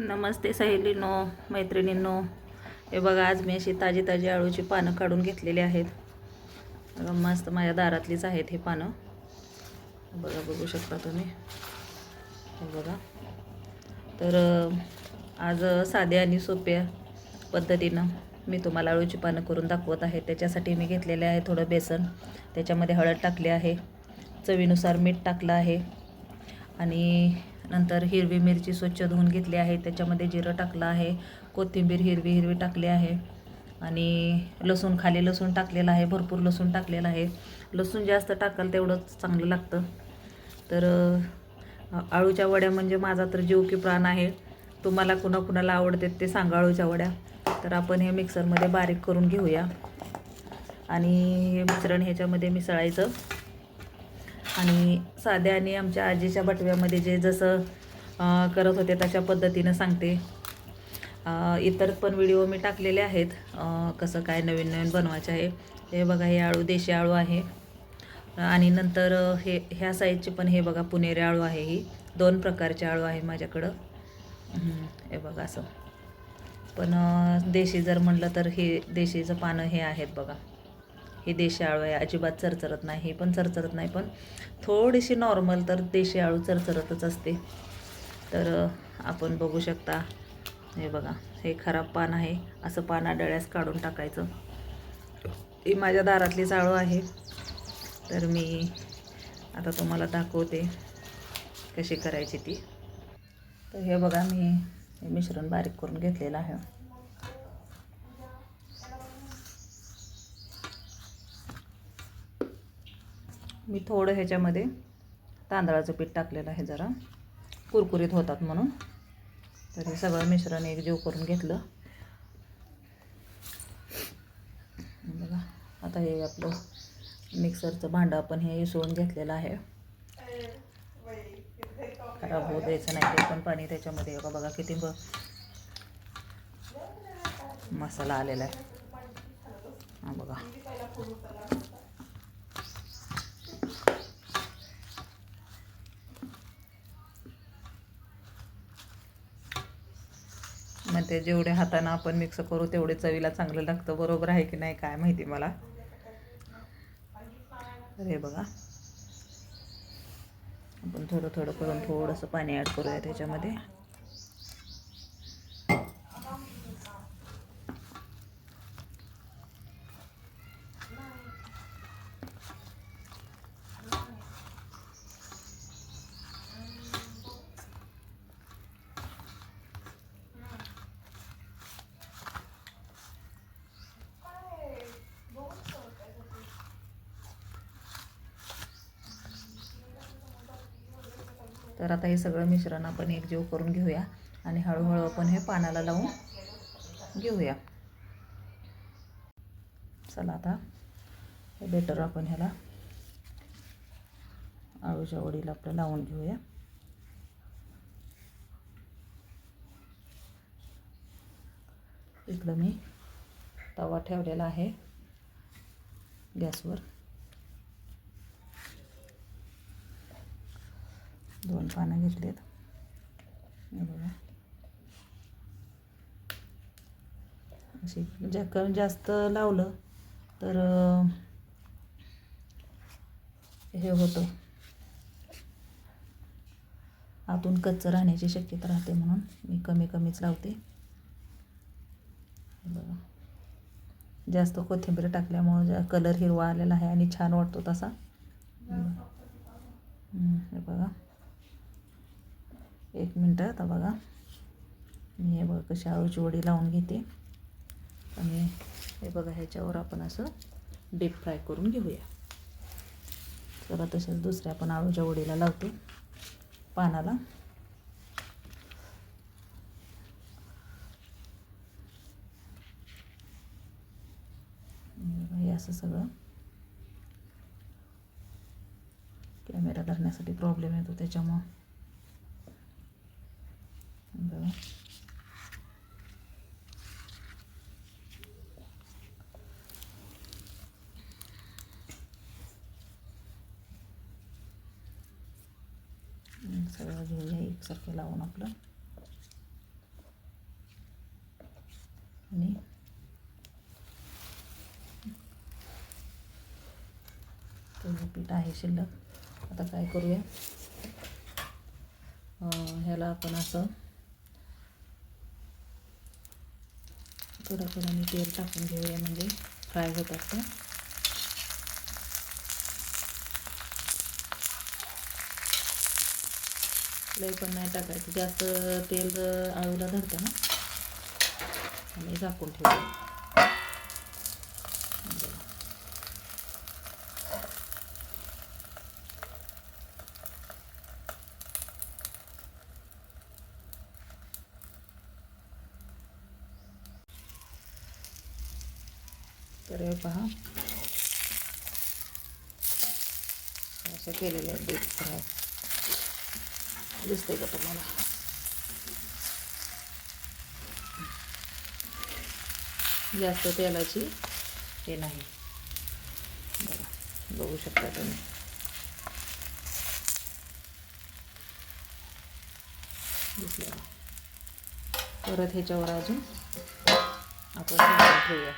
नमस्ते सहेलीनो मैत्रिणींनो. हे बघा आज मी अशी ताजी ताजी आळूची पानं काढून घेतलेली आहेत. मस्त माझ्या दारातलीच आहेत हे पानं. बघा बघू शकता तुम्ही. हे बघा. तर आज साध्या आणि सोप्या पद्धतीनं मी तुम्हाला आळूची पानं करून दाखवत आहे. त्याच्यासाठी मी घेतलेले आहे थोडं बेसन. त्याच्यामध्ये हळद टाकली आहे. चवीनुसार मीठ टाकलं आहे. आणि नंतर हिरवी मिरची स्वच्छ धुवून घेतली आहे. त्याच्यामध्ये जिरं टाकलं आहे. कोथिंबीर हिरवी हिरवी टाकली आहे. आणि लसूण खाली लसूण टाकलेलं आहे. भरपूर लसूण टाकलेलं आहे. लसूण जास्त टाकाल तेवढंच चांगलं लागतं. तर अळूच्या आळूच्या वड्या म्हणजे माझा तर जीव की प्राण आहे. तुम्हाला कुणाकुणाला आवडतात ते सांगा आळूच्या वड्या. तर आपण हे मिक्सरमध्ये बारीक करून घेऊया. आणि हे मिश्रण ह्याच्यामध्ये मिसळायचं. आणि साध्या आणि आमच्या आजीच्या बटव्यामध्ये जे जसं करत होते तशा पद्धतीनं सांगते. इतर पण व्हिडिओ मी टाकलेले आहेत. कसं काय नवीन नवीन बनवायचे आहे. हे बघा हे आळू देशी आळू आहे. आणि नंतर हे ह्या साईजचे पण हे बघा पुणेरी आळू आहे ही. दोन प्रकारचे आळू आहे माझ्याकडं. हे बघा असं. पण देशी जर म्हणलं तर हे देशीचं पानं हे आहेत बघा. हे देशी आळू आहे. अजिबात चरचरत नाही. हे पण चरचरत नाही पण थोडीशी नॉर्मल तर देशी आळू चरचरतच असते. तर आपण बघू शकता. हे बघा हे खराब पान आहे. असं पान डळ्यास काढून टाकायचं. ही माझ्या दारातलीच आळू आहे. तर मी आता तुम्हाला दाखवते कशी करायची ती. तर हे बघा मी हे मिश्रण बारीक करून घेतलेलं आहे. मी थोडं ह्याच्यामध्ये तांदळाचं पीठ टाकलेलं आहे जरा. कुरकुरीत होतात म्हणून. तर हे सगळं मिश्रण एकजीव करून घेतलं. बघा आता हे आपलं मिक्सरचं भांडं आपण हे इसळून घेतलेलं आहे. खराब होऊ द्यायचं नाही ते पण पाणी त्याच्यामध्ये. बघा बघा किती ब मसाला आलेला आहे. हां बघा. ते जेवढे हातानं आपण मिक्स करू तेवढे चवीला चांगलं लागतं. बरोबर आहे की नाही काय माहिती मला? अरे हे बघा. आपण थोडं थोडं करून थोडंसं पाणी ॲड करूया त्याच्यामध्ये. तर आता हे सगळं मिश्रण आपण एकजीव करून घेऊया आणि हळूहळू आपण हे पानाला लावून घेऊया. चला आता हे बेटर आपण ह्याला आळूच्या वडीला आपलं लावून घेऊया. इकडं मी तवा ठेवलेला आहे गॅसवर. दोन पानं घेतलेत. हे बघा. अशी जास्त जास्त लावलं तर हे होतं. आतून कच्च राहण्याची शक्यता राहते म्हणून मी कमी कमीच लावते. बघा. जास्त कोथिंबीर टाकल्यामुळं कलर हिरवा आलेला आहे आणि छान वाटतो तसा. हे बघा. एक मिनटं. आता बघा. मी हे बघा कशी आळूची वडी लावून घेते. आणि हे बघा ह्याच्यावर आपण असं डीप फ्राय करून घेऊया. चला तसेच दुसऱ्या आपण आळूच्या वडीला लावतो. पानाला. हे असं सगळं कॅमेरा धरण्यासाठी प्रॉब्लेम येतो त्याच्यामुळं बघा हम्म, सगळं घेऊया एकसारखं लावून आपलं. आणि पीठ आहे शिल्लक. आता काय करूया? ह्याला आपण असं थोडं थोडं तेल टाकून घेऊया म्हणजे फ्राय होत असतं लई पण नाही टाकायचं. जास्त तेल आळूला धरतं ना. आणि झाकून ठेवतो. तर पहा. असं केलेलं आहे डीप फ्राय दिसते का तुम्हाला? जास्त तेलाची हे नाही. बघा बघू शकता तुम्ही. दिसलं परत ह्याच्यावर अजून आपण ठेवूया.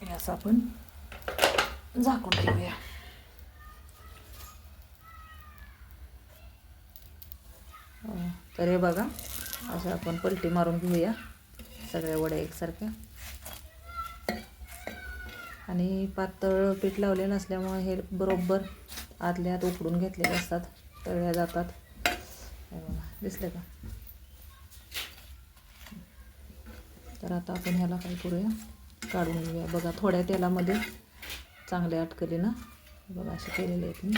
हे असं आपण झाकून ठेवूया. तर हे बघा असं आपण पलटी मारून घेऊया सगळ्या वड्या एकसारख्या. आणि पातळ पीठ लावलेलं असल्यामुळे हे बरोबर आतल्या आत उकडून घेतलेले असतात तळल्या जातात. हे बघा का? तर आता आपण ह्याला काय करूया? काढून घेऊया. बघा थोड्या तेलामध्ये चांगल्या अटकलीनं. ना बघा असे केलेले आहेत मी.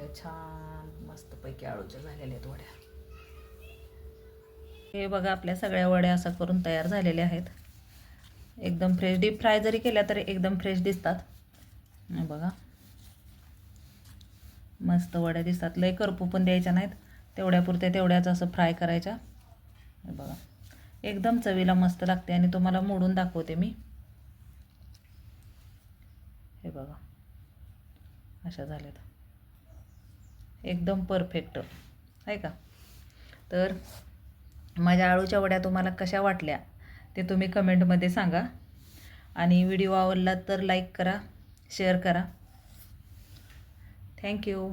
अशा छान मस्तपैकी आळूच्या झालेल्या आहेत वड्या. हे बघा आपल्या सगळ्या वड्या असं करून तयार झालेल्या आहेत. एकदम फ्रेश डीप फ्राय जरी केल्या तरी एकदम फ्रेश दिसतात. बघा. मस्त वड्या दिसतात. लय करपू पण द्यायच्या नाहीत. तेवढ्यापुरत्या तेवढ्याच असं फ्राय करायच्या. बघा. एकदम चवीला मस्त लागते आणि तुम्हाला मोडून दाखवते मी. हे बघा. अशा झाल्यात. एकदम परफेक्ट. आहे का? तर माझ्या आळूच्या वड्या तुम्हाला कशा वाटल्या ते तुम्ही कमेंटमध्ये सांगा. आणि व्हिडिओ आवडला तर लाईक करा शेअर करा. थँक्यू